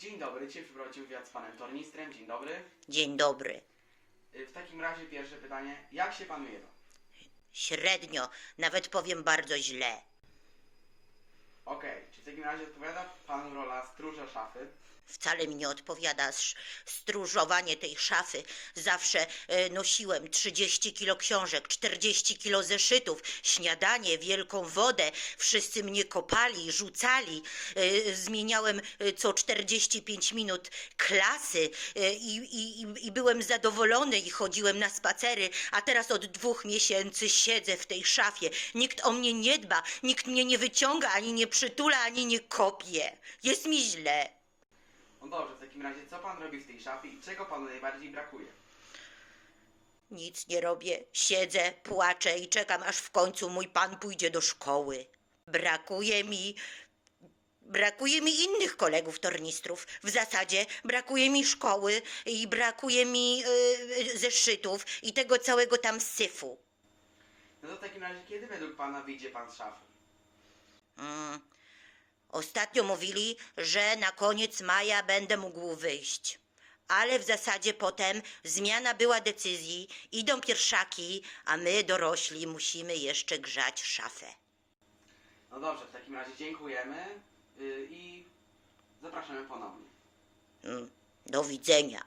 Dzień dobry, dzisiaj przeprowadził wywiad z panem tornistrem. Dzień dobry. Dzień dobry. Y, W takim razie pierwsze pytanie. Jak się panu jedą? Średnio, nawet powiem bardzo źle. Okej, czy w takim razie odpowiada panu rola stróża szafy? Wcale mi nie odpowiada stróżowanie tej szafy. Zawsze e, nosiłem 30 kilo książek, 40 kilo zeszytów, śniadanie, wielką wodę. Wszyscy mnie kopali, rzucali. E, zmieniałem e, co 45 minut klasy i, i, i- i byłem zadowolony i chodziłem na spacery, a teraz od dwóch miesięcy siedzę w tej szafie. Nikt o mnie nie dba, nikt mnie nie wyciąga, ani nie przytula, ani nie kopie. Jest mi źle. No dobrze, w takim razie co pan robi w tej szafie i czego panu najbardziej brakuje? Nic nie robię, siedzę, płaczę i czekam, aż w końcu mój pan pójdzie do szkoły. Brakuje mi. Brakuje mi innych kolegów tornistrów. W zasadzie brakuje mi szkoły i brakuje mi yy, zeszytów i tego całego tam syfu. No to w takim razie kiedy według pana wyjdzie pan z szafy? Mm. Ostatnio mówili, że na koniec maja będę mógł wyjść. Ale w zasadzie potem zmiana była decyzji, idą pierwszaki, a my dorośli musimy jeszcze grzać szafę. No dobrze, w takim razie dziękujemy y, i zapraszamy ponownie. Mm. Do widzenia.